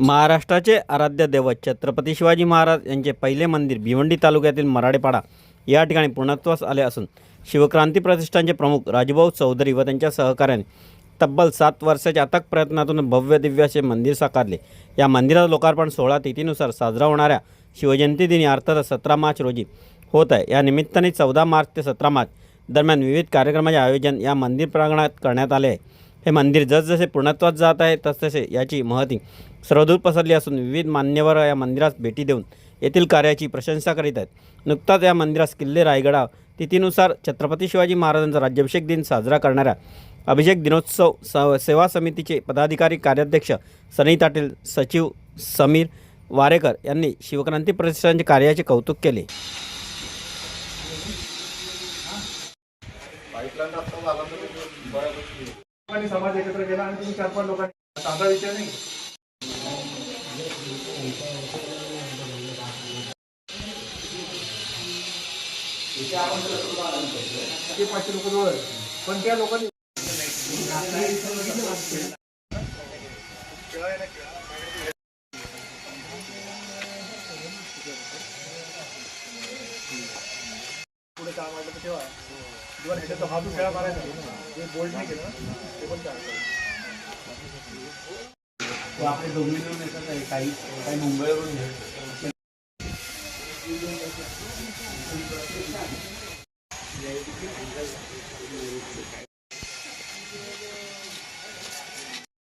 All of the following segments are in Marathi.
महाराष्ट्राचे आराध्य दैवत छत्रपती शिवाजी महाराज यांचे पहिले मंदिर भिवंडी तालुक्यातील मराडेपाडा या ठिकाणी पूर्णत्वास आले असून शिवक्रांती प्रतिष्ठानचे प्रमुख राजभाऊ चौधरी व त्यांच्या सहकार्याने तब्बल सात वर्षाच्या अथक प्रयत्नातून भव्य दिव्य असे मंदिर साकारले. या मंदिराचं लोकार्पण सोळा तिथीनुसार साजरा होणाऱ्या शिवजयंती दिनी अर्थात सतरा मार्च रोजी होत आहे. या निमित्ताने चौदा मार्च ते सतरा मार्च दरम्यान विविध कार्यक्रमाचे आयोजन या मंदिर प्रांगणात करण्यात आले आहे. हे मंदिर जसजसे पूर्णत्वात जात आहे तसतसे याची महती सर्वदूर पसरली असून विविध मान्यवर या मंदिरास भेटी देऊन येथील कार्याची प्रशंसा करीत आहेत. नुकताच या मंदिरास किल्ले रायगडा तिथीनुसार छत्रपती शिवाजी महाराजांचा राज्याभिषेक दिन साजरा करणाऱ्या अभिषेक दिनोत्सव स सेवा समितीचे पदाधिकारी कार्याध्यक्ष सनी ताटील सचिव समीर वारेकर यांनी शिवक्रांती प्रतिष्ठानच्या कार्याचे कौतुक केले. समाज एकत्र केला आणि तुम्ही चार पाच लोकांनी साधा विषय नाही. ते पाचशे लोक जवळ पण त्या लोकांनी पुढे काम वाटलं तर तेव्हा किंवा नाही हातून खेळा मारायचा जे बोल्ड नाही केलं ते पण चालतं. आपले दोघी मिळून येतात आहे काही काही मुंबईवरून येतात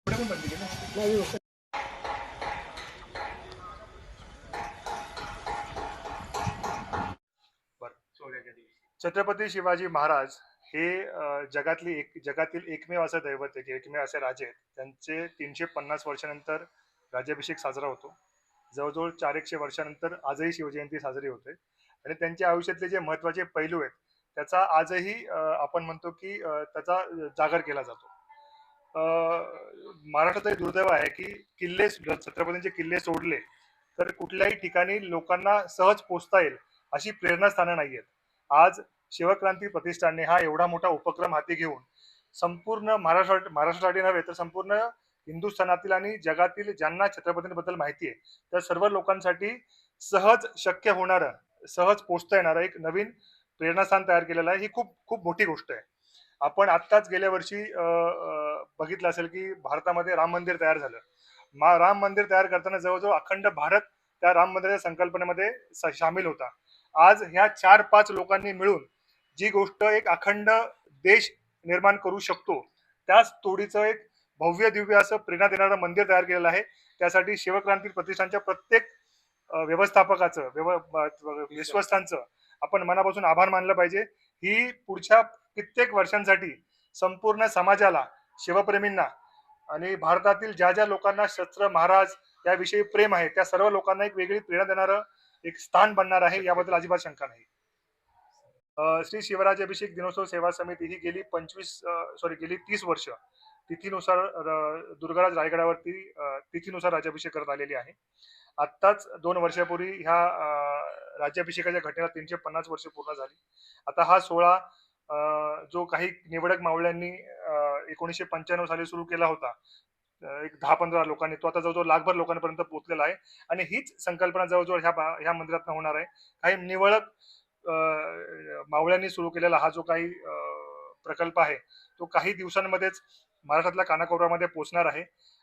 पण बंद ना. छत्रपती शिवाजी महाराज हे जगातली एक जगातील एकमेव असं दैवत आहे की एकमेव असे राजे आहेत. त्यांचे तीनशे पन्नास वर्षानंतर राज्याभिषेक साजरा होतो. जवळजवळ चार एकशे वर्षानंतर आजही शिवजयंती साजरी होते. आणि त्यांच्या आयुष्यातले जे महत्त्वाचे पैलू आहेत त्याचा आजही आपण म्हणतो की त्याचा जागर केला जातो. अ, महाराष्ट्राचं दुर्दैव आहे की किल्ले छत्रपतींचे किल्ले सोडले तर कुठल्याही ठिकाणी लोकांना सहज पोचता येईल अशी प्रेरणास्थानं नाही आहेत आज शिवक्रांती प्रतिष्ठानने हा एवढा मोठा उपक्रम हाती घेऊन संपूर्ण महाराष्ट्र महाराष्ट्रासाठी नव्हे तर संपूर्ण हिंदुस्थानातील आणि जगातील ज्यांना छत्रपतींबद्दल माहिती आहे त्या सर्व लोकांसाठी सहज शक्य होणारं सहज पोचता येणारं एक नवीन प्रेरणास्थान तयार केलेलं आहे. ही खूप खूप मोठी गोष्ट आहे. आपण आत्ताच गेल्या वर्षी बघितलं असेल की भारतामध्ये राम मंदिर तयार झालं. मा राम मंदिर तयार करताना जवळजवळ अखंड भारत त्या राम मंदिराच्या संकल्पनेमध्ये सामील होता. आज ह्या चार पाच लोकांनी मिळून जी गोष्ट एक अखंड देश निर्माण करू शकतो त्याच तोडीचं एक भव्य दिव्य असं प्रेरणा देणारं मंदिर तयार केलेलं आहे. त्यासाठी शिवक्रांती प्रतिष्ठानच्या प्रत्येक व्यवस्थापकाचं विश्वस्तांचं आपण मनापासून आभार मानलं पाहिजे. ही पुढच्या कित्येक वर्षांसाठी संपूर्ण समाजाला शिवप्रेमींना आणि भारतातील ज्या ज्या लोकांना शस्त्र महाराज याविषयी प्रेम आहे त्या सर्व लोकांना एक वेगळी प्रेरणा देणारं एक स्थान बनणार आहे याबद्दल अजिबात शंका नाही. श्री शिवराज अभिषेक दिनोत्सव सेवा समिती ही गेली पंचवीस सॉरी गेली तीस वर्ष. तिथीनुसार दुर्गाराज रायगडावरती तिथीनुसार राज्याभिषेक करत आलेली आहे. आत्ताच दोन वर्षापूर्वी ह्या अ, राज्याभिषेकाच्या घटनेला तीनशे पन्नास वर्ष पूर्ण झाली. आता हा सोहळा जो काही निवडक मावळ्यांनी एकोणीसशे पंच्याण्णव साली सुरू केला होता एक दहा पंधरा लोकांनी तो आता जवळजवळ लाखभर लोकांपर्यंत पोहोचलेला आहे. आणि हीच संकल्पना जवळजवळ ह्या ह्या मंदिरात होणार आहे. काही निवडक मावळ्यांनी सुरू केलेला हा जो काही प्रकल्प आहे तो काही दिवसांमध्येच महाराष्ट्रातल्या कानाकोपऱ्यामध्ये पोहोचणार आहे.